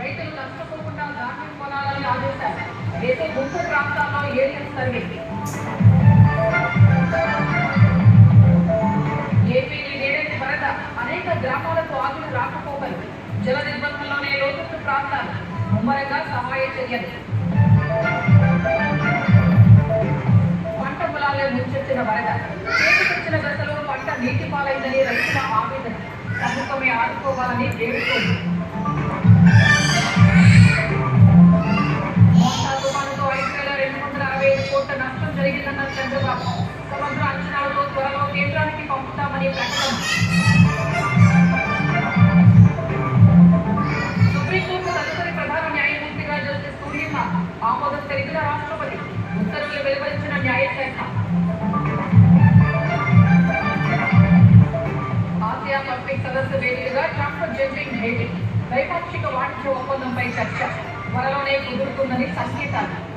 రైతులు నష్టపోకుండా ధాన్యం కొనాలని ఆదేశారు దేశ ముంపు ప్రాంతాల్లో ఏరియల్ సర్వే. ఏపీని నేడని వరద అనేక గ్రామాలకు ఆదులు రాకపోకలు. జల నిర్బంధంలోనే లోతట్టు ప్రాంతాలు. ముమ్మరంగా సహాయ చర్యలు పంట పొలాలే ముంచెత్తిన వరద. చేతికొచ్చిన దశలో పంట నీటి పాలైందని రైతుల ఆవేదన. ప్రభుత్వమే ఆదుకోవాలని వేడుకోండి కొంత నష్టం జరిగిందన్న చంద్రబాబు సమగ్ర అంచనాలతో త్వరలో కేంద్రానికి పంపుతామని ప్రకటన. సుప్రీంకోర్టు తదుపరి ప్రధాన న్యాయమూర్తిగా జస్టిస్ సూర్యమ్మ ఆమోదం తెలిపిన రాష్ట్రపతి ఉత్తర్వులు వెలువరించిన న్యాయశాఖ. ఆసియా పసిఫిక్ సదస్సు వేదికగా ట్రంప్ జెన్జింగ్ భేటీ. ద్వైపాక్షిక వాణిజ్య ఒప్పందంపై చర్చ. త్వరలోనే కుదురుతుందని సంకేతాలు.